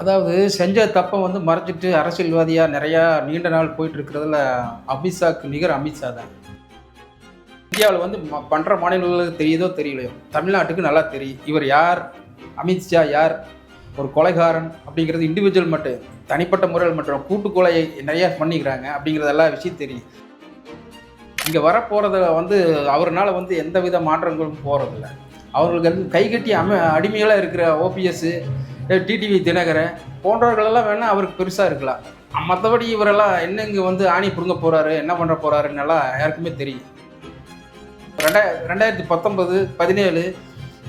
அதாவது செஞ்ச தப்பை வந்து மறைச்சிட்டு அரசியல்வாதியாக நிறையா நீண்ட நாள் போயிட்டு இருக்கிறதுல அமித்ஷாக்கு நிகர் அமித்ஷா தான். இந்தியாவில் வந்து ம- மாநிலங்களுக்கு தெரியுதோ தெரியலையோ? தமிழ்நாட்டுக்கு நல்லா தெரியும். இவர் யார்? அமித்ஷா யார்? ஒரு கொலைகாரன் அப்படிங்கிறது இண்டிவிஜுவல் மட்டும் தனிப்பட்ட முறையில் மட்டும் கூட்டு கொலையை நிறையா பண்ணிக்கிறாங்க அப்படிங்கிறதெல்லாம் விஷயம் தெரியும். இங்கே வரப்போகிறத வந்து அவர்னால் வந்து எந்த வித மாற்றங்களும் போகிறதில்ல அவர்களுக்கு வந்து கைகட்டி அம அடிமைகளாக இருக்கிற ஓபிஎஸ்ஸு டிடிவி தினகரன் போன்றவர்களெல்லாம் வேணால் அவருக்கு பெருசாக இருக்கலாம். மற்றபடி இவரெல்லாம் என்ன இங்கே வந்து ஆணி பிடுங்க போகிறாரு என்ன பண்ண போகிறாருன்னெல்லாம் யாருக்குமே தெரியும். ரெண்டா ரெண்டாயிரத்தி பத்தொன்பது பதினேழு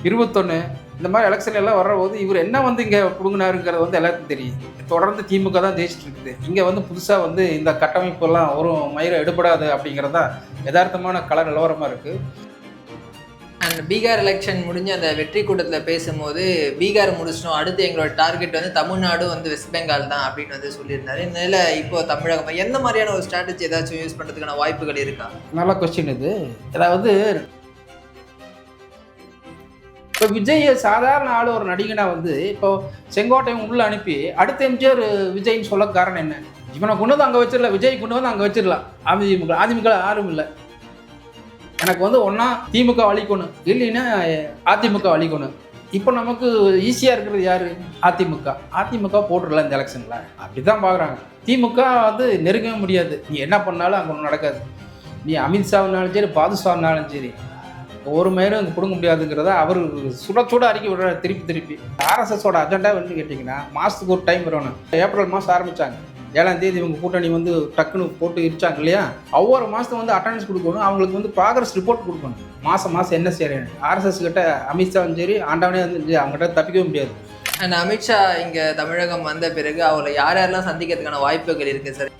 இருபத்தொன்று இந்த மாதிரி எலெக்ஷன் எல்லாம் வர்றபோது இவர் என்ன வந்து இங்கே பிடுங்கினாருங்கிறது வந்து எல்லாருக்கும் தெரியும். தொடர்ந்து திமுக தான் ஜெயிச்சுட்டு இருக்குது. இங்கே வந்து புதுசாக வந்து இந்த கட்டமைப்பெல்லாம் ஒரு மயிரை எடுபடாது அப்படிங்கிறது தான் யதார்த்தமான கல நிலவரமாக இருக்குது அண்ட் பீகார் எலெக்ஷன் முடிஞ்சு அந்த வெற்றி கூட்டத்தில் பேசும்போது பீகார் முடிச்சிட்டோம். அடுத்து எங்களோட டார்கெட் வந்து தமிழ்நாடு வந்து வெஸ்ட் பெங்கால் தான் அப்படின்னு வந்து சொல்லியிருந்தாரு. இந்த இப்போ தமிழகம் எந்த மாதிரியான ஒரு ஸ்ட்ராட்டஜி ஏதாச்சும் யூஸ் பண்ணுறதுக்கான வாய்ப்புகள் இருக்கா? நல்ல கொஸ்டின் இது. அதாவது இப்போ விஜய் சாதாரண ஆள் ஒரு நடிகனா வந்து இப்போ செங்கோட்டையன் உள்ளே அனுப்பி அடுத்த எம்ஜிஆர் விஜய்னு சொல்ல காரணம் என்ன? இவனை கொண்டு வந்து அங்கே வச்சிடலாம். விஜய் கொண்டு வந்து அங்கே வச்சிடலாம். அதிமுக அதிமுக யாரும் இல்லை. எனக்கு வந்து ஒன்றா திமுக அழிக்கணும் இல்லைன்னா அதிமுக அழிக்கணும். இப்போ நமக்கு ஈஸியாக இருக்கிறது யார்? அதிமுக. அதிமுக போட்டுடலாம் இந்த எலெக்ஷனில் அப்படி தான் பார்க்குறாங்க திமுக வந்து நெருங்கவே முடியாது. நீ என்ன பண்ணாலும் அங்கே ஒன்றும் நடக்காது. நீ அமித்ஷாவினாலும் சரி பாதுஷாவினாலும் சரி ஒரு மயிலும் இங்கே கொடுக்க முடியாதுங்கிறத அவர் சுட சுட அறிக்கை விடுறாரு திருப்பி திருப்பி. ஆர்எஸ்எஸோட அஜெண்டா வந்து கேட்டிங்கன்னா மாதத்துக்கு ஒரு டைம் வரணும் ஏப்ரல் மாதம் ஆரம்பித்தாங்க ஏழாம் தேதி இவங்க கூட்டணி வந்து டக்குன்னு போட்டு இருச்சாங்க இல்லையா? ஒவ்வொரு மாதத்தை வந்து அட்டண்டன்ஸ் கொடுக்கணும். அவங்களுக்கு வந்து ப்ராக்ரஸ் ரிப்போர்ட் கொடுக்கணும். மாதம் மாதம் என்ன செய்கிறேன் ஆர்எஸ்எஸ் கிட்ட அமித்ஷாவும் சரி ஆண்டவனே வந்து சரி, அவங்ககிட்ட தப்பிக்கவே முடியாது. அண்ட் அமித்ஷா இங்கே தமிழகம் வந்த பிறகு அவரை யார் யாரெல்லாம் சந்திக்கிறதுக்கான வாய்ப்புகள் இருக்குது சார்?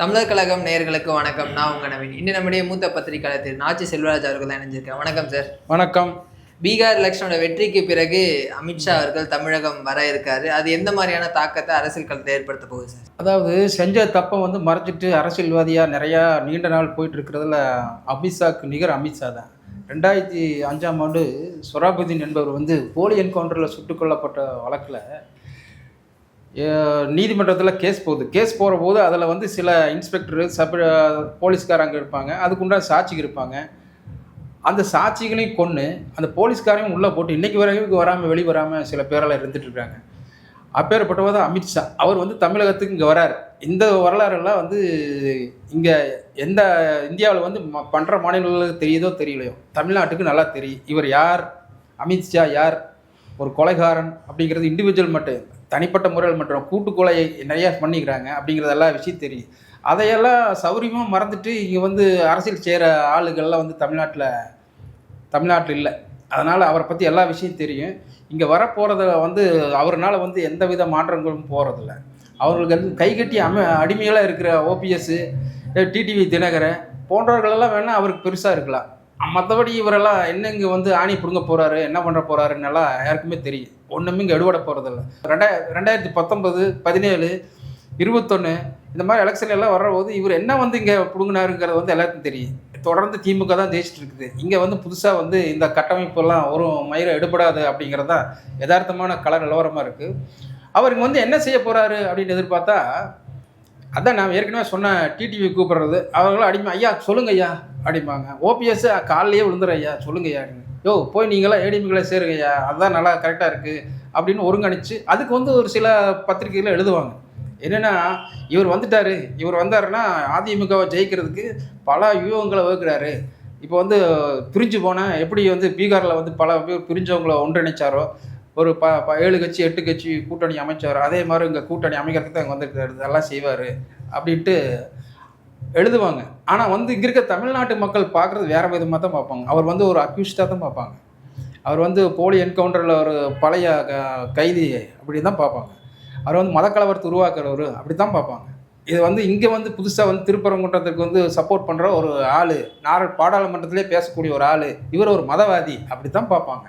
தமிழர் கழகம் நேயர்களுக்கு வணக்கம். நான் உங்க நவீன். இன்னும் நம்முடைய மூத்த பத்திரிகையாளர் திரு நாச்சி செல்வராஜ் அவர்கள் தான் இணைஞ்சிருக்கேன் வணக்கம் சார் வணக்கம். பீகார் எலெக்ஷனோட வெற்றிக்கு பிறகு அமித்ஷா அவர்கள் தமிழகம் வர இருக்காரு. அது எந்த மாதிரியான தாக்கத்தை அரசியல் களத்தை ஏற்படுத்த போகுது சார் அதாவது செஞ்ச தப்பை வந்து மறைச்சிட்டு அரசியல்வாதியாக நிறையா நீண்ட நாள் போயிட்டு இருக்கிறதுல அமித்ஷாக்கு நிகர் அமித்ஷா தான். ரெண்டாயிரத்தி அஞ்சாம் ஆண்டு சொராபுதீன் என்பவர் வந்து போலி என்கவுண்டரில் சுட்டுக் கொல்லப்பட்ட வழக்கில் நீதிமன்றத்தில் கேஸ் போகுது. கேஸ் போகிற போது அதில் வந்து சில இன்ஸ்பெக்டரு சப் போலீஸ்காரங்க இருப்பாங்க. அதுக்குண்டான சாட்சிகள் இருப்பாங்க. அந்த சாட்சிகளையும் கொன்று அந்த போலீஸ்காரையும் உள்ளே போட்டு இன்றைக்கி வரைக்கும் வராமல் வெளி வராமல் சில பேரெல்லாம் இருந்துகிட்ருக்காங்க அப்பேற்பட்டவர் தான் அமித்ஷா அவர் வந்து தமிழகத்துக்கு இங்கே வரார். இந்த வரலாறுலாம் வந்து இங்கே எந்த இந்தியாவில் வந்து ம பண்ணுற மாநிலங்களுக்கு தெரியுதோ தெரியலையோ. தமிழ்நாட்டுக்கு நல்லா தெரியும். இவர் யார்? அமித்ஷா யார்? ஒரு கொலைகாரன் அப்படிங்கிறது இண்டிவிஜுவல் மட்டும். தனிப்பட்ட முறையில் மற்றும் கூட்டு நிறையா பண்ணிக்கிறாங்க அப்படிங்கிறதெல்லாம் விஷயம் தெரியும். அதையெல்லாம் சௌரியமாக மறந்துட்டு இங்கே வந்து அரசியல் செய்கிற ஆளுகள்லாம் வந்து தமிழ்நாட்டில் தமிழ்நாட்டில் இல்லை. அதனால் அவரை பற்றி எல்லா விஷயம் தெரியும். இங்கே வரப்போகிறத வந்து அவர்னால் வந்து எந்த வித மாற்றங்களும் போகிறதில்ல அவர்களுக்கு வந்து கைகட்டி அம அடிமைகளாக இருக்கிற ஓபிஎஸ்ஸு டிடிவி தினகரன் போன்றவர்களெல்லாம் வேணால் அவருக்கு பெருசாக இருக்கலாம். மற்றபடி இவரெல்லாம் என்ன இங்கே வந்து ஆணி பிடுங்க போகிறாரு என்ன பண்ணுற போகிறாருன்னெல்லாம் யாருக்குமே தெரியும். ஒன்றுமே இங்கே எடுபட போகிறதில்ல ரெண்டாய ரெண்டாயிரத்தி பத்தொன்பது பதினேழு இருபத்தொன்று இந்த மாதிரி எலெக்ஷன் எல்லாம் வர்றபோது இவர் என்ன வந்து இங்கே பிடுங்கினாருங்கிறது வந்து எல்லாருக்கும் தெரியும். தொடர்ந்து திமுக தான் ஜெயிச்சுட்டு இருக்குது. இங்கே வந்து புதுசாக வந்து இந்த கட்டமைப்பெல்லாம் ஒரு மயிரை எடுபடாது அப்படிங்கிறது தான் யதார்த்தமான கல நிலவரமாக இருக்குது அவர் இங்கே வந்து என்ன செய்ய போகிறாரு அப்படின்னு எதிர்பார்த்தா அதான் நான் ஏற்கனவே சொன்ன டிடிவி கூப்பிடுறது. அவர்களும் அடிமை ஐயா சொல்லுங்க ஐயா அப்படிம்பாங்க. ஓபிஎஸ் காலையிலேயே விழுந்துற ஐயா சொல்லுங்க ஐயா யோ போய் நீங்களாம் ஏடிமிகளை சேருங்க ஐயா அதுதான் நல்லா கரெக்டாக இருக்குது அப்படின்னு ஒருங்கிணைச்சு அதுக்கு வந்து ஒரு சில பத்திரிகைகள் எழுதுவாங்க. என்னென்னா இவர் வந்துட்டாரு இவர் வந்தாருன்னா அதிமுகவை ஜெயிக்கிறதுக்கு பல யூகங்களை வகுக்கிறாரு. இப்போ வந்து பிரிஞ்சு போனால் எப்படி வந்து பீகாரில் வந்து பல பேர் பிரிஞ்சவங்களை ஒன்றிணைச்சாரோ ஒரு ப ப ஏழு கட்சி எட்டு கட்சி கூட்டணி அமைச்சவர் அதே மாதிரி இங்கே கூட்டணி அமைக்கிறதுக்கு தான் இங்கே வந்துருக்காரு இதெல்லாம் செய்வார். அப்படின்ட்டு எழுதுவாங்க. ஆனால் வந்து இங்கே இருக்க தமிழ்நாட்டு மக்கள் பார்க்குறது வேறு விதமாக தான் பார்ப்பாங்க. அவர் வந்து ஒரு அக்யூஸ்டாக தான் பார்ப்பாங்க. அவர் வந்து போலி என்கவுண்டரில் ஒரு பழைய க- கைதி அப்படி தான் பார்ப்பாங்க. அவர் வந்து மதக்கலவரத்தை உருவாக்குறவர் அப்படி தான் பார்ப்பாங்க. இது வந்து இங்கே வந்து புதுசாக வந்து திருப்பரங்குன்றத்துக்கு வந்து சப்போர்ட் பண்ணுற ஒரு ஆள் நார பாராளுமன்றத்திலே பேசக்கூடிய ஒரு ஆள் இவர் ஒரு மதவாதி அப்படி தான் பார்ப்பாங்க.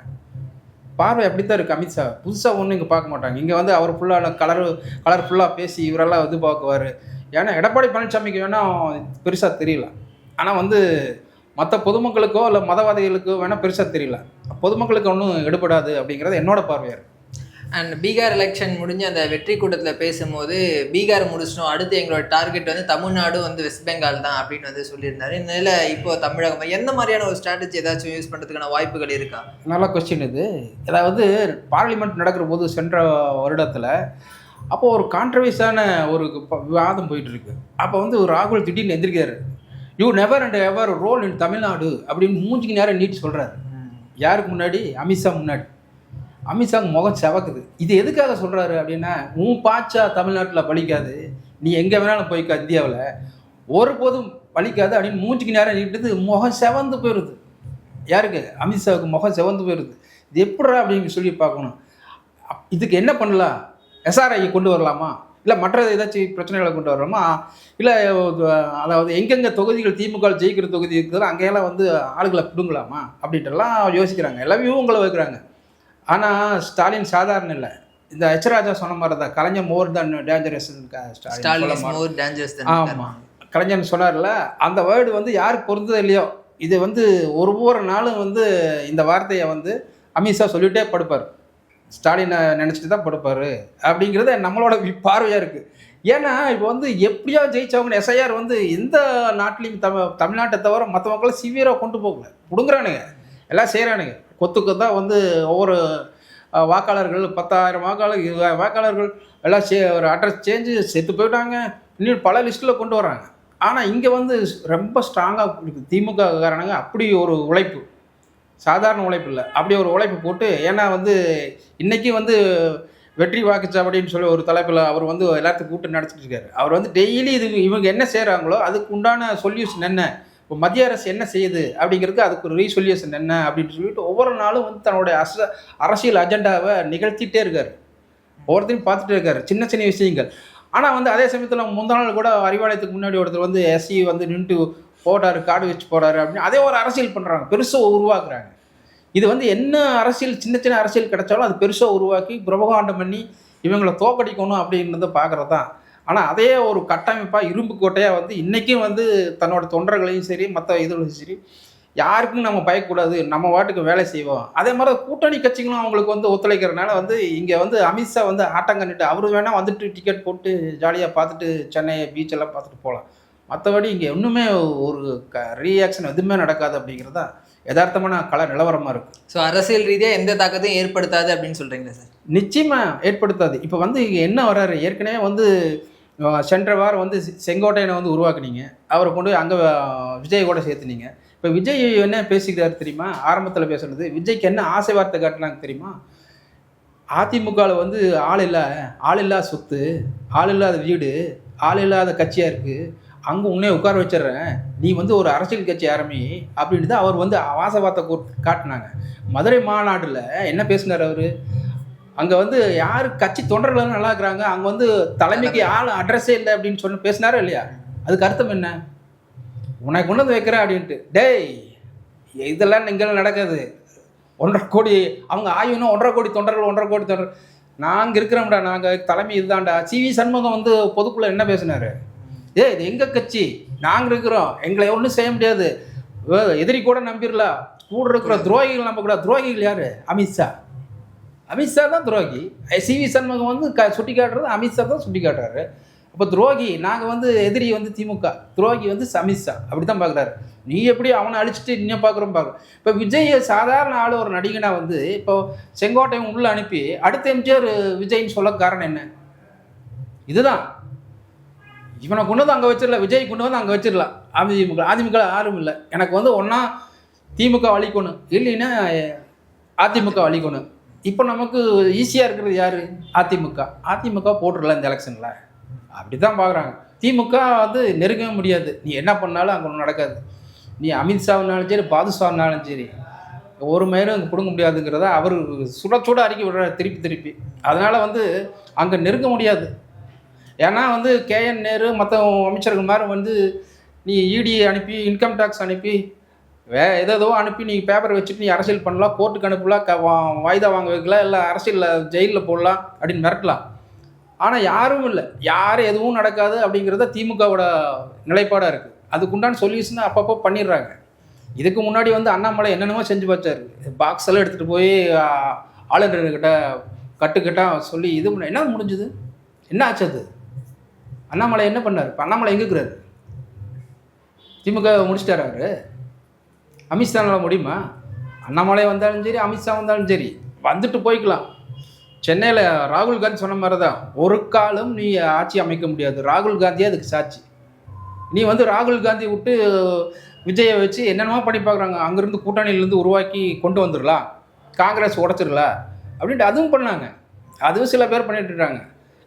பார்வை அப்படி தான் இருக்குது அமித்ஷா புதுசாக ஒன்றும் இங்கே பார்க்க மாட்டாங்க. இங்கே வந்து அவர் ஃபுல்லாக கலர் ஃபுல்லாக பேசி இவரெல்லாம் இது பார்க்குவார். ஏன்னா எடப்பாடி பழனிசாமிக்கு வேணால் பெருசாக தெரியல. ஆனால் வந்து மற்ற பொதுமக்களுக்கோ இல்லை மதவாதிகளுக்கோ வேணால் பெருசாக தெரியல. பொதுமக்களுக்கு ஒன்றும் எடுபடாது அப்படிங்கிறது என்னோட பார்வையாக இருக்குது அண்ட் பீகார் எலெக்ஷன் முடிஞ்சு அந்த வெற்றி கூட்டத்தில் பேசும்போது பீகார் முடிச்சிட்டோம் அடுத்து எங்களோட டார்கெட் வந்து தமிழ்நாடு வந்து வெஸ்ட் பெங்கால் தான் அப்படின்னு வந்து சொல்லியிருந்தாரு. இந்த நிலையில இப்போ தமிழகம் எந்த மாதிரியான ஒரு ஸ்ட்ராட்டஜி ஏதாச்சும் யூஸ் பண்ணுறதுக்கான வாய்ப்புகள் இருக்கா? நல்ல கொஸ்டின் இது. அதாவது பார்லிமெண்ட் நடக்கிற போது சென்ற வருடத்தில் அப்போ ஒரு கான்ட்ரவர்ஸான ஒரு விவாதம் போயிட்டு இருக்கு அப்போ வந்து ஒரு ராகுல் திடீர்னு எந்திரிக்காரு you never and ever role in Tamil Nadu அப்படின்னு மூஞ்சிக்கு நேரம் நீட் சொல்கிறாரு யாருக்கு முன்னாடி? அமித்ஷா முன்னாடி. அமித்ஷா முகம் செவக்குது. இது எதுக்காக சொல்கிறாரு அப்படின்னா உன் பாச்சா தமிழ்நாட்டில் பலிக்காது. நீ எங்கே வேணாலும் போய்க்கா இந்தியாவில். ஒருபோதும் பலிக்காது அப்படின்னு மூஞ்சிக்கு நேரம் நீட்டுது முகம் செவந்து போயிடுது. யாருக்கு? அமித்ஷாவுக்கு முகம் செவந்து போயிடுது. இது எப்படா அப்படின்னு சொல்லி பார்க்கணும். அப்- இதுக்கு என்ன பண்ணலாம்? எஸ்ஆர்ஐ கொண்டு வரலாமா? இல்லை மற்ற ஏதாச்சும் பிரச்சனைகளை கொண்டு வரலாமா? இல்லை அதாவது எங்கெங்கே தொகுதிகள் திமுக ஜெயிக்கிற தொகுதி இருக்குதோ அங்கேயெல்லாம் வந்து ஆளுகளை பிடுங்கலாமா? அப்படின்ட்டுலாம் யோசிக்கிறாங்க. எல்லாமே இவங்களை வைக்கிறாங்க. ஆனால் ஸ்டாலின் சாதாரண இல்லை. இந்த எச் ராஜா சொன்ன மாதிரி தான் Kalaignar more than dangerous Stalin more dangerous ஆமாம் கலைஞர். சொன்னார்ல அந்த வேர்டு வந்து யாருக்கு பொருந்ததோ இல்லையோ இது வந்து ஒரு ஒவ்வொரு நாளும் வந்து இந்த வார்த்தையை வந்து அமித்ஷா சொல்லிட்டே படுப்பார். ஸ்டாலினை நினச்சிட்டு தான் படுப்பார். அப்படிங்கிறது நம்மளோட வி- பார்வையா இருக்குது ஏன்னா இப்போ வந்து எப்படியோ ஜெயிச்சவங்க எஸ்ஐஆர் வந்து எந்த நாட்டிலையும் தமிழ் தமிழ்நாட்டை தவிர மற்ற மக்களை சிவியராக கொண்டு போகல. கொடுங்குறானுங்க எல்லாம் செய்கிறானுங்க கொத்துக்கு தான் வந்து ஒவ்வொரு வாக்காளர்கள் பத்தாயிரம் வாக்காளர் இருபதாயிரம் வாக்காளர்கள் எல்லாம் சே ஒரு அட்ரஸ் சேஞ்சு செத்து போயிட்டாங்க. இன்னும் பல லிஸ்ட்டில் கொண்டு வராங்க. ஆனால் இங்கே வந்து ரொம்ப ஸ்ட்ராங்காக இருக்குது திமுக காரணங்க அப்படி ஒரு உழைப்பு. சாதாரண உழைப்பு இல்லை. அப்படி ஒரு உழைப்பு போட்டு ஏன்னா வந்து இன்றைக்கி வந்து வெற்றி வாக்குச்சாவடின்னு சொல்லி ஒரு தலைப்பில் அவர் வந்து எல்லாத்தையும் கூப்பிட்டு நடத்திட்டு இருக்காரு. அவர் வந்து டெய்லி இது இவங்க என்ன செய்கிறாங்களோ அதுக்கு உண்டான சொல்யூஷன் என்ன? இப்போ மத்திய அரசு என்ன செய்யுது அப்படிங்கிறதுக்கு அதுக்கு ஒரு ரீசொல்யூஷன் என்ன அப்படின்னு சொல்லிட்டு ஒவ்வொரு நாளும் வந்து தன்னுடைய அச அரசியல் அஜெண்டாவை நிகழ்த்திட்டே இருக்கார். ஒவ்வொருத்தையும் பார்த்துட்டே இருக்கார். சின்ன சின்ன விஷயங்கள். ஆனால் வந்து அதே சமயத்தில் முந்தா நாள் கூட அறிவாலயத்துக்கு முன்னாடி ஒருத்தர் வந்து எஸ்சி வந்து நின்று போட்டாரு காடு வச்சு போடாரு அப்படின்னு அதே ஒரு அரசியல் பண்ணுறாங்க பெருசாக உருவாக்குறாங்க. இது வந்து என்ன அரசியல் சின்ன சின்ன அரசியல் கிடைச்சாலும் அது பெருசாக உருவாக்கி பிரபகாண்டம் பண்ணி இவங்களை தோக்கடிக்கணும் அப்படின்றத பார்க்குறது தான் ஆனால் அதே ஒரு கட்டமைப்பாக இரும்பு கோட்டையாக வந்து இன்றைக்கும் வந்து தன்னோட தொண்டர்களையும் சரி மற்ற இதுகளையும் சரி யாருக்கும் நம்ம பயக்கூடாது. நம்ம வாட்டுக்கு வேலை செய்வோம். அதே மாதிரி கூட்டணி கட்சிகளும் அவங்களுக்கு வந்து ஒத்துழைக்கிறனால வந்து இங்கே வந்து அமித்ஷா வந்து ஆட்டம் கண்டுட்டு அவர் வேணால் வந்துட்டு டிக்கெட் போட்டு ஜாலியாக பார்த்துட்டு சென்னை பீச் எல்லாம் பார்த்துட்டு போகலாம் மற்றபடி இங்கே ஒன்றுமே ஒரு க ரியாக்ஷன் எதுவுமே நடக்காது அப்படிங்கிறது தான் யதார்த்தமான கல நிலவரமாக இருக்குது ஸோ அரசியல் ரீதியாக எந்த தாக்கத்தையும் ஏற்படுத்தாது அப்படின்னு சொல்றீங்களா சார்? நிச்சயமாக ஏற்படுத்தாது. இப்போ வந்து இங்க என்ன வராரு? ஏற்கனவே வந்து சென்ற வாரம் வந்து செங்கோட்டையனை வந்து உருவாக்குனீங்க. அவரை கொண்டு அங்கே விஜய் கூட சேர்த்துனீங்க. இப்போ விஜய் என்ன பேசிக்கிறாரு தெரியுமா? ஆரம்பத்தில் பேசுனது விஜய்க்கு என்ன ஆசை வார்த்தை காட்டினாங்க தெரியுமா? அதிமுகவில் வந்து ஆள் இல்லை ஆள் இல்லாத சொத்து ஆள் இல்லாத வீடு ஆள் இல்லாத கட்சியாக இருக்குது அங்கே உன்னே உட்கார வச்சிடுறேன். நீ வந்து ஒரு அரசியல் கட்சி ஆரம்பி அப்படின்ட்டு தான் அவர் வந்து ஆசை வார்த்தை காட்டினாங்க. மதுரை மாநாட்டில் என்ன பேசினார் அவர்? அங்கே வந்து யார் கட்சி தொண்டர்கள் நல்லா இருக்கிறாங்க. அங்கே வந்து தலைமைக்கு ஆள் அட்ரஸே இல்லை அப்படின்னு சொன்ன பேசினாரா இல்லையா? அதுக்கு அர்த்தம் என்ன? உனக்கு கொண்டு வந்து வைக்கிறேன் அப்படின்ட்டு. டேய் இதெல்லாம் இங்கெல்லாம் நடக்காது. ஒன்றரை கோடி அவங்க ஆயுனா ஒன்றரை கோடி தொண்டர்கள் ஒன்றரை கோடி தொண்டர் நாங்கள் இருக்கிறோம்டா நாங்கள் தலைமை இதுதான்டா. சிவி சண்முகம் வந்து பொதுக்குள்ள என்ன பேசினாரு? ஏய் இது எங்கள் கட்சி? நாங்கள் இருக்கிறோம். எங்களை ஒன்றும் செய்ய முடியாது. ஏ, எதிரி கூட நம்பிடலாம் கூட இருக்கிற துரோகிகள் நம்ப கூட துரோகிகள் யார்? அமித்ஷா. அமித்ஷா தான் துரோகி. சிவி சண்முகம் வந்து க சுட்டி காட்டுறது அமித்ஷா தான் சுட்டி காட்டுறாரு அப்போ துரோகி நாங்கள் வந்து எதிரி வந்து திமுக. துரோகி வந்து அமித்ஷா அப்படி தான் பார்க்குறாரு நீ எப்படி அவனை அழிச்சிட்டு இன்னும் பார்க்குறோம் பார்க்குறோம் இப்போ விஜய் சாதாரண ஆள் ஒரு நடிகனாக வந்து இப்போ செங்கோட்டையன் உள்ளே அனுப்பி அடுத்த எம்ஜிஆர் விஜய்னு சொல்ல காரணம் என்ன? இதுதான். இவனை கொண்டு வந்து அங்கே வச்சிடல விஜய் கொண்டு வந்து அங்கே வச்சிடலாம். அதிமுக அதிமுக யாரும் இல்லை. எனக்கு வந்து ஒன்றா திமுக வலிக்கணும் இல்லைன்னா அதிமுக வலிக்கணும் இப்போ நமக்கு ஈஸியாக இருக்கிறது யார்? அதிமுக. அதிமுக போட்டுடலாம் இந்த எலெக்ஷனில் அப்படி தான் பார்க்குறாங்க திமுக வந்து நெருங்கவே முடியாது. நீ என்ன பண்ணாலும் அங்கே ஒன்றும் நடக்காது. நீ அமித்ஷாவுனாலும் சரி பாதுஷாவுனாலும் சரி ஒரு மயிலும் அங்கே பிடுங்க முடியாதுங்கிறத அவர் சுட சுட அறிக்கை விடுறாரு திருப்பி திருப்பி. அதனால் வந்து அங்கே நெருங்க முடியாது. ஏன்னா வந்து கேஎன் நேரு மற்ற அமைச்சர்கள் மாதிரி வந்து நீ இடி அனுப்பி இன்கம் டேக்ஸ் அனுப்பி வே ஏதோ அனுப்பி நீ பேப்பர் வச்சுட்டு நீ அரசியல் பண்ணலாம் கோர்ட்டுக்கு அனுப்பலாம் க வாய்தா வாங்க வைக்கலாம் இல்லை அரசியலில் ஜெயிலில் போடலாம் அப்படின்னு மிரட்டலாம். ஆனால் யாரும் இல்லை. யாரும் எதுவும் நடக்காது அப்படிங்கிறத திமுகவோட நிலைப்பாடாக இருக்குது அதுக்குண்டான சொல்யூஷனை அப்பப்போ பண்ணிடுறாங்க. இதுக்கு முன்னாடி வந்து அண்ணாமலை என்னென்னமோ செஞ்சு பார்த்தாரு பாக்ஸ் எல்லாம் எடுத்துகிட்டு போய் ஆளுநர்கிட்ட கட்டுக்கிட்டா சொல்லி இது பண்ண என்ன முடிஞ்சுது? என்ன ஆச்சு அது? அண்ணாமலை என்ன பண்ணார்? இப்போ அண்ணாமலை எங்கே இருக்கிறாரு? திமுக முடிச்சிட்டார் அவர்? அமித்ஷானால் முடியுமா? அண்ணாமலை வந்தாலும் சரி அமித்ஷா வந்தாலும் சரி வந்துட்டு போய்க்கலாம். சென்னையில் ராகுல் காந்தி சொன்ன மாதிரி தான் ஒரு காலம் நீ ஆட்சி அமைக்க முடியாது. ராகுல் காந்தியே அதுக்கு சாட்சி. நீ வந்து ராகுல் காந்தி விட்டு விஜயை வச்சு என்னென்னமோ பண்ணி பார்க்குறாங்க. அங்கேருந்து கூட்டணியிலேருந்து உருவாக்கி கொண்டு வந்துடலாம். காங்கிரஸ் உடச்சிடலாம் அப்படின்ட்டு அதுவும் பண்ணாங்க. அதுவும் சில பேர் பண்ணிட்டு இருக்காங்க.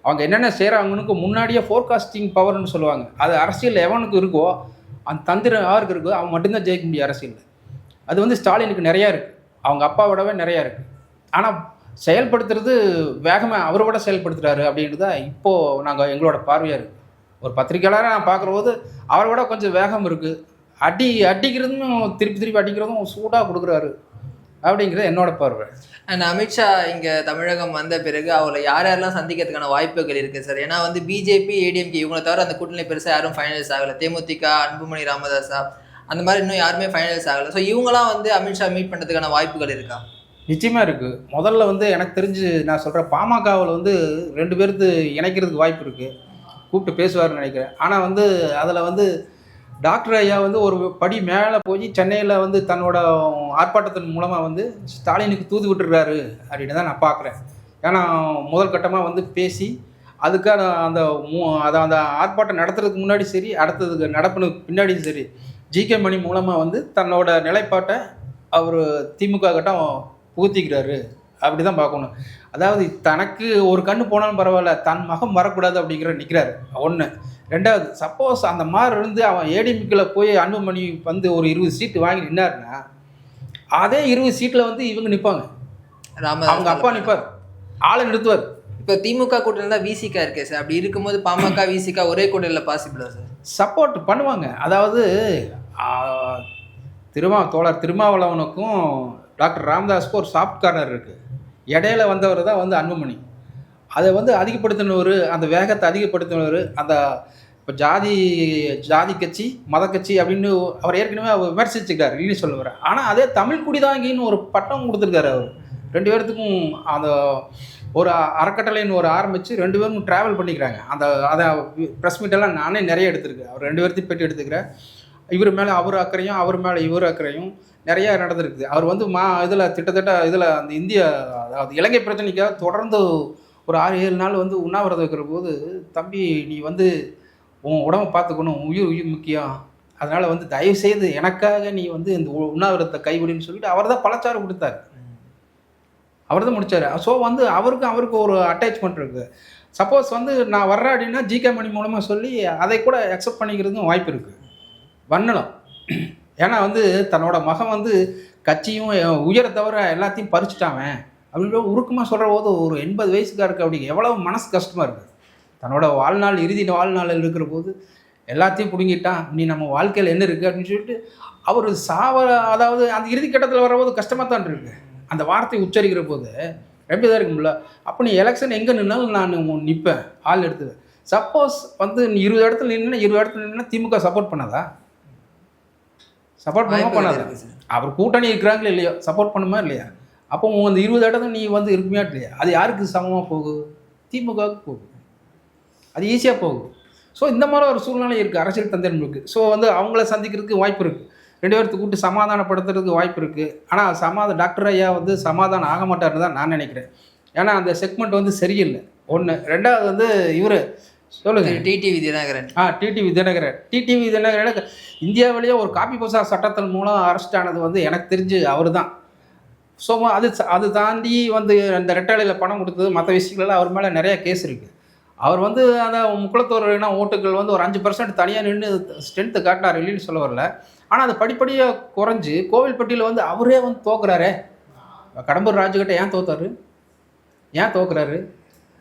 அவங்க என்னென்ன செய்கிறாங்கனுக்கு முன்னாடியே ஃபோர்காஸ்டிங் பவர்னு சொல்லுவாங்க. அது அரசியல் எவனுக்கு இருக்கோ அந்த தந்திரம் யாருக்கு இருக்கோ அவன் மட்டும்தான் ஜெயிக்க முடியும் அரசியலில். அது வந்து ஸ்டாலினுக்கு நிறையா இருக்குது அவங்க அப்பாவோடவே நிறையா இருக்குது ஆனால் செயல்படுத்துறது வேகமாக அவரோட செயல்படுத்துகிறாரு அப்படின்றது தான் இப்போது நாங்கள் எங்களோட பார்வையாக இருக்குது ஒரு பத்திரிக்கையாளராக நான் பார்க்குற போது கொஞ்சம் வேகம் இருக்குது அடி அடிக்கிறதும் திருப்பி திருப்பி அடிக்கிறதும் சூடாக கொடுக்குறாரு அப்படிங்கிறது என்னோட பார்வை. அண்ட் அமித்ஷா இங்கே தமிழகம் வந்த பிறகு அவரை யார் யாரெல்லாம் சந்திக்கிறதுக்கான வாய்ப்புகள் இருக்குது சார்? ஏன்னா வந்து பிஜேபி ஏடிஎம்கே இவங்களை தவிர அந்த கூட்டணி பெருசாக யாரும் ஃபைனல்ஸ் ஆகலை. தேமுதிக அன்புமணி ராமதாஸா அந்த மாதிரி இன்னும் யாருமே ஃபைனல்ஸ் ஆகலை. ஸோ இவங்களாம் வந்து அமித்ஷா மீட் பண்ணுறதுக்கான வாய்ப்புகள் இருக்கா? நிச்சயமாக இருக்குது முதல்ல வந்து எனக்கு தெரிஞ்சு நான் சொல்கிறேன் பாமகவில் வந்து ரெண்டு பேருக்கு இணைக்கிறதுக்கு வாய்ப்பு இருக்குது கூப்பிட்டு பேசுவார்னு நினைக்கிறேன். ஆனால் வந்து அதில் வந்து டாக்டர் ஐயா வந்து ஒரு படி மேலே போய் சென்னையில் வந்து தன்னோட ஆர்ப்பாட்டத்தின் மூலமாக வந்து ஸ்டாலினுக்கு தூது விட்டுருக்காரு அப்படின்னு தான் நான் பார்க்குறேன் ஏன்னா முதல் கட்டமாக வந்து பேசி அதுக்கான அந்த மூ- அதை அந்த ஆர்ப்பாட்டம் நடத்துறதுக்கு முன்னாடி சரி அடுத்ததுக்கு நடப்புனதுக்கு பின்னாடியும் சரி ஜிகே மணி மூலமாக வந்து தன்னோட நிலைப்பாட்டை அவர் திமுக கட்டம் புகுத்திக்கிறாரு. அப்படி தான் பார்க்கணும். அதாவது தனக்கு ஒரு கண்ணு போனாலும் பரவாயில்ல தன் மகம் வரக்கூடாது அப்படிங்கிற நிற்கிறாரு ஒன்று ரெண்டாவது சப்போஸ் அந்த மாதிரி இருந்து அவன் ஏடிஎம்கில் போய் அன்புமணி வந்து ஒரு இருபது சீட்டு வாங்கி நின்னாருன்னா அதே இருபது சீட்டில் வந்து இவங்க நிற்பாங்க அவங்க அப்பா நிற்பார் ஆளை நிறுத்துவார். இப்போ திமுக கூட்டணி தான் விசிகா இருக்கே சார். அப்படி இருக்கும்போது பாமக விசிகா ஒரே கூட்டணியில் பாசிபிளா சார்? சப்போர்ட் பண்ணுவாங்க. அதாவது திருமா தோழர் திருமாவளவனுக்கும் டாக்டர் ராமதாஸுக்கும் ஒரு சாஃப்ட் கார்னர் இருக்குது இடையில வந்தவர் தான் வந்து அன்புமணி. அதை வந்து அதிகப்படுத்தினவர் அந்த வேகத்தை அதிகப்படுத்தினவர் அந்த இப்போ ஜாதி ஜாதி கட்சி மத கட்சி அப்படின்னு அவர் ஏற்கனவே அவர் விமர்சிச்சிருக்காரு இல்லைன்னு சொல்லுவார் ஆனால் அதே தமிழ் குடிதாங்கின்னு ஒரு பட்டம் கொடுத்துருக்காரு அவர். ரெண்டு பேர்த்துக்கும் அந்த ஒரு அறக்கட்டளைன்னு ஒரு ஆரம்பித்து ரெண்டு பேரும் ட்ராவல் பண்ணிக்கிறாங்க. அந்த அதை ப்ரெஸ் மீட்டெல்லாம் நானே நிறைய எடுத்திருக்கேன். அவர் ரெண்டு பேர்த்தையும் பெட்டி எடுத்துக்கிறேன். இவர் மேலே அவர் அக்கறையும் அவர் மேலே இவர் அக்கறையும் நிறையா நடந்திருக்குது. அவர் வந்து மா இதில் திட்டத்தட்ட இதில் அந்த இந்திய அதாவது இலங்கை பிரச்சனைக்காக தொடர்ந்து ஒரு ஆறு ஏழு நாள் வந்து உண்ணாவிரதம் இருக்கிற போது தம்பி நீ வந்து உன் உடம்பை பார்த்துக்கணும் உயிர் உயிர் முக்கியம். அதனால் வந்து தயவு செய்து எனக்காக நீ வந்து இந்த உண்ணாவிரதத்தை கைவிடுன்னு சொல்லிட்டு அவர் தான் பழச்சாறு கொடுத்தாரு. அவர் தான் முடித்தார் ஸோ வந்து அவருக்கும் அவருக்கு ஒரு அட்டாச்மெண்ட் இருக்குது. சப்போஸ் வந்து நான் வர்றேன் அப்படின்னா ஜிகே மணி மூலமாக சொல்லி அதை கூட அக்செப்ட் பண்ணிக்கிறதுக்கும் வாய்ப்பு இருக்குது பண்ணணும் ஏன்னா வந்து தன்னோட மகன் வந்து கட்சியும் உயர தவிர எல்லாத்தையும் பறிச்சுட்டாவன் அப்படின்ற உருக்கமாக சொல்கிற போது ஒரு எண்பது வயசுக்காருக்கு அப்படி எவ்வளோ மனசு கஷ்டமாக இருக்குது தன்னோட வாழ்நாள் இறுதி வாழ்நாளில் இருக்கிற போது எல்லாத்தையும் பிடுங்கிட்டான். நீ நம்ம வாழ்க்கையில் என்ன இருக்குது அப்படின்னு சொல்லிட்டு அவர் சாவ அதாவது அந்த இறுதி கட்டத்தில் வரும்போது கஷ்டமாக தான் இருக்கு. அந்த வார்த்தையை உச்சரிக்கிற போது எப்படி தான் இருக்கும்ல அப்போ நீ எலெக்ஷன் எங்கே நின்னாலும் நான் நிற்பேன் ஆள் எடுத்து சப்போஸ் வந்து நீ இருபது இடத்துல நின்று இருபது இடத்துல நின்று திமுக சப்போர்ட் பண்ணாதா? சப்போர்ட் பண்ணாம பண்ணாதா. அவர் கூட்டணி இருக்கிறாங்களோ இல்லையோ? சப்போர்ட் பண்ணுமா இல்லையா? அப்போ உன் அந்த இருபது இடத்துல நீ வந்து இருப்பியா இல்லையா? அது யாருக்கு சமமாக போகுது? திமுகவுக்கு போகுது. அது ஈஸியாக போகும் ஸோ இந்த மாதிரி ஒரு சூழ்நிலை இருக்குது அரசியல் தந்திரம் இருக்குது ஸோ வந்து அவங்கள சந்திக்கிறதுக்கு வாய்ப்பு இருக்குது ரெண்டு பேர்த்து கூப்பிட்டு சமாதானப்படுத்துறதுக்கு வாய்ப்பு இருக்குது ஆனால் சமாதான டாக்டர் ஐயா வந்து சமாதானம் ஆக மாட்டார்னு தான் நான் நினைக்கிறேன். ஏன்னா அந்த செக்மெண்ட் வந்து சரியில்லை. ஒன்று ரெண்டாவது வந்து இவர் சொல்லுங்கள் டிடிவி தினகரன். ஆ T T V Dhinakaran. T T V Dhinakaran இந்தியாவிலேயே ஒரு காப்பி பசா சட்டத்தின் மூலம் அரெஸ்ட் ஆனது வந்து எனக்கு தெரிஞ்சு அவர் தான் ஸோ அது அது தாண்டி வந்து அந்த ரெட்டாலையில் பணம் கொடுத்தது மற்ற விஷயங்கள்லாம் அவர் மேலே நிறைய கேஸ் இருக்குது அவர் வந்து அந்த முக்குளத்தோர் இன ஓட்டுகள் வந்து ஒரு அஞ்சு பர்சன்ட் தனியாக நின்று ஸ்ட்ரென்த்து காட்டினார் இல்லைன்னு சொல்ல வரல. ஆனால் அது படிப்படியாக குறைஞ்சு கோவில்பட்டியில் வந்து அவரே வந்து தோக்குறாரே. கடம்பூர் ராஜுகிட்ட ஏன் தோத்தாரு? ஏன் தோக்குறாரு?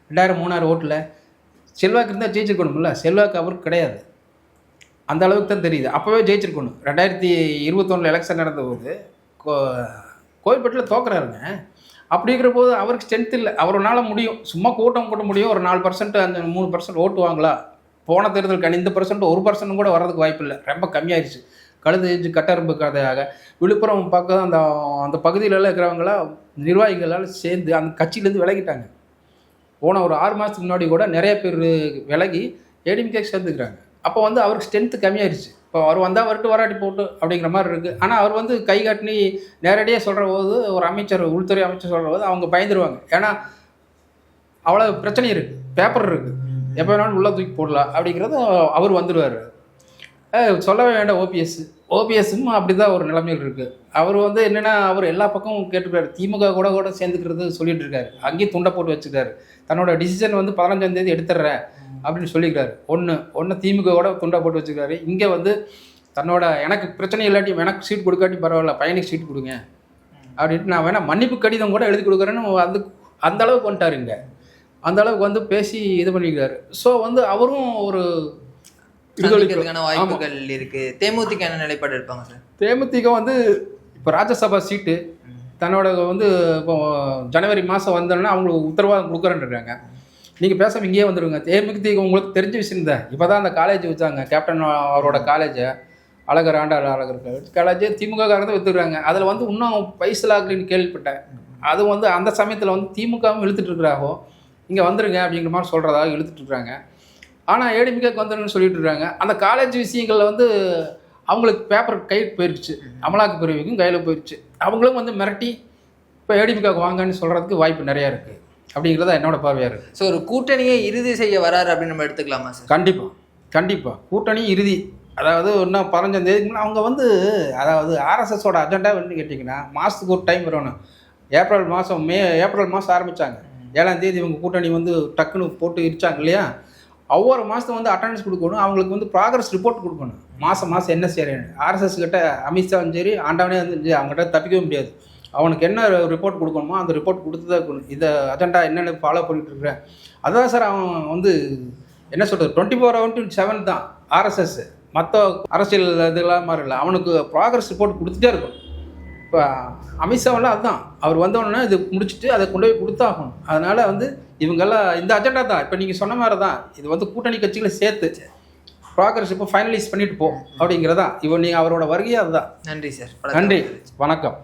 ரெண்டாயிரம் மூணாயிரம் ஓட்டில். செல்வாக்கு இருந்தால் ஜெயிச்சிருக்கணும்ல. செல்வாக்கு அவருக்கு கிடையாது. அந்த அளவுக்கு தான் தெரியுது. அப்போவே ஜெயிச்சிருக்கணும். ரெண்டாயிரத்தி இருபத்தொன்னில் எலெக்ஷன் நடந்தபோது கோ கோயில்பட்டில் தோக்குறாருங்க. அப்படிங்கிற போது அவருக்கு ஸ்ட்ரென்த் இல்லை. அவரால் முடியும். சும்மா கூட்டம் கூட்ட முடியும். ஒரு நாலு பர்சன்ட் அந்த மூணு பர்சன்ட் ஓட்டுவாங்களா போன தேர்தலுக்கு இந்த பர்சன்ட் ஒரு பர்சன்ட் கூட வர்றதுக்கு வாய்ப்பு இல்லை. ரொம்ப கம்மியாயிருச்சு. கழுது எஞ்சு கட்டரும்பு கதையாக. விழுப்புரம் பக்கம் அந்த அந்த பகுதியிலலாம் இருக்கிறவங்களாம் நிர்வாகிகளால் சேர்ந்து அந்த கட்சியிலேருந்து விலகிட்டாங்க. போன ஒரு ஆறு மாதத்துக்கு முன்னாடி கூட நிறைய பேர் விலகி ஏடிஎம்கே சேர்ந்துக்கிறாங்க. அப்போ வந்து அவருக்கு ஸ்ட்ரென்த்து கம்மியாயிருச்சு. இப்போ அவர் வந்தால் வரட்டு வராட்டி போட்டு அப்படிங்கிற மாதிரி இருக்குது ஆனால் அவர் வந்து கை காட்டினி நேரடியாக சொல்கிற போது ஒரு அமைச்சர் உள்துறை அமைச்சர் சொல்கிற போது அவங்க பயந்துருவாங்க. ஏன்னா அவ்வளோ பிரச்சனை இருக்குது பேப்பர் இருக்குது எப்போ வேணாலும் உள்ளே தூக்கி போடலாம் அப்படிங்கிறது அவர் வந்துடுவார் சொல்லவே வேண்டாம் ஓபிஎஸ் ஓபிஎஸ்ஸும் அப்படி தான் ஒரு நிலைமையில் இருக்குது அவர் வந்து என்னென்னா அவர் எல்லா பக்கமும் கேட்டுருக்காரு. திமுக கூட கூட சேர்ந்துக்கிறது சொல்லிட்டு இருக்காரு. அங்கேயும் துண்டை போட்டு வச்சுருக்காரு தன்னோட டிசிஷன் வந்து பதினஞ்சாம் தேதி எடுத்துடுறேன் அப்படின்னு சொல்லியிருக்காரு ஒன்று ஒன்று திமுக கூட துண்டை போட்டு வச்சுருக்காரு இங்கே வந்து தன்னோட எனக்கு பிரச்சனை இல்லாட்டி எனக்கு சீட் கொடுக்காட்டி பரவாயில்ல பையனுக்கு சீட் கொடுங்க அப்படின்ட்டு நான் வேணால் மன்னிப்பு கடிதம் கூட எழுதி கொடுக்குறேன்னு அது அந்த அளவுக்கு வந்துட்டார் இங்கே. அந்த அளவுக்கு வந்து பேசி இது பண்ணிக்கிறாரு. ஸோ வந்து அவரும் ஒரு சந்திக்கிறதுக்கான வாய்ப்புகள் இருக்கு. தேமுதிக என்ன நிலைப்பாடு இருப்பாங்க சார்? தேமுதிக வந்து இப்போ ராஜ்யசபா சீட்டு தன்னோட வந்து இப்போ ஜனவரி மாதம் வந்தோன்னா அவங்களுக்கு உத்தரவாதம் கொடுக்குறேன்னு இருக்காங்க நீங்கள் பேசாம இங்கேயே வந்துடுங்க தேமுதிக உங்களுக்கு தெரிஞ்ச விஷயம் தான் இப்போ தான் அந்த காலேஜ் வச்சாங்க. கேப்டன் அவரோட காலேஜை அழகர் ஆண்டாள் அழகர் காலேஜ் திமுக காரங்க வித்துக்கிறாங்க அதில் வந்து இன்னும் பைசலாக்குன்னு கேள்விப்பட்டேன். அது வந்து அந்த சமயத்தில் வந்து திமுகவும் இழுத்துட்டு இருக்கிறாகோ இங்கே வந்துருங்க அப்படிங்கிற மாதிரி சொல்கிறதாக இழுத்துட்டு இருக்காங்க ஆனால் ஏடிமிக்காக்கு வந்துருங்கன்னு சொல்லிட்டு இருக்காங்க. அந்த காலேஜ் விஷயங்களில் வந்து அவங்களுக்கு பேப்பர் கைக்கு போயிடுச்சு அமலாக்க பிரிவுக்கும் கையில் போயிடுச்சு அவங்களும் வந்து மிரட்டி இப்போ ஏடிமிக்காக்கு வாங்கன்னு சொல்கிறதுக்கு வாய்ப்பு நிறையா இருக்குது அப்படிங்கிறத என்னோட பார்வையாக இருக்குது ஸோ ஒரு கூட்டணியை இறுதி செய்ய வராரு அப்படின்னு நம்ம எடுத்துக்கலாமா சார் கண்டிப்பாக கண்டிப்பாக கூட்டணி இறுதி. அதாவது இன்னும் பதினஞ்சாம் தேதிக்கு அவங்க வந்து அதாவது ஆர்எஸ்எஸோட அஜெண்டா வந்து கேட்டிங்கன்னா மாதத்துக்கு ஒரு டைம் வரணும். ஏப்ரல் மாதம் மே ஏப்ரல் மாதம் ஆரம்பித்தாங்க ஏழாம் தேதி இவங்க கூட்டணி வந்து டக்குன்னு போட்டு இடிச்சாங்க இல்லையா? ஒவ்வொரு மாதம் வந்து அட்டண்டன்ஸ் கொடுக்கணும். அவங்களுக்கு வந்து ப்ராக்ரஸ் ரிப்போர்ட் கொடுக்கணும். மாதம் மாதம் என்ன செய்யறேன்னு. ஆர்எஸ்எஸ் கிட்ட அமித்ஷாவும் சரி ஆண்டவனே வந்து சரி, அவங்ககிட்ட தப்பிக்கவே முடியாது. அவனுக்கு என்ன ரிப்போர்ட் கொடுக்கணுமோ அந்த ரிப்போர்ட் கொடுத்து தான் இருக்கணும். இதை அஜெண்டா என்னென்ன ஃபாலோ பண்ணிட்டு இருக்கிறேன். அதான் சார் அவன் வந்து என்ன சொல்கிறது டுவெண்ட்டி ஃபோர் ஹவர் செவன் தான். ஆர்எஸ்எஸ் மற்ற அரசியல் இதெல்லாம் மாதிரி இல்லை. அவனுக்கு ப்ராக்ரஸ் ரிப்போர்ட் கொடுத்துட்டே இருக்கும் இப்போ அமித்ஷாவெல்லாம் அதுதான் அவர் வந்தோடனே இது முடிச்சுட்டு அதை கொண்டு போய் கொடுத்தாகணும். அதனால் வந்து இவங்கெல்லாம் இந்த அஜெண்டா தான். இப்போ நீங்கள் சொன்ன மாதிரி தான் இது வந்து கூட்டணி கட்சிகளை சேர்த்து ப்ராக்ரஸ் இப்போ ஃபைனலைஸ் பண்ணிட்டு போ அப்படிங்கிறதா. இவன் நீங்கள் அவரோட வருகையே அதுதான். நன்றி சார். நன்றி. வணக்கம்.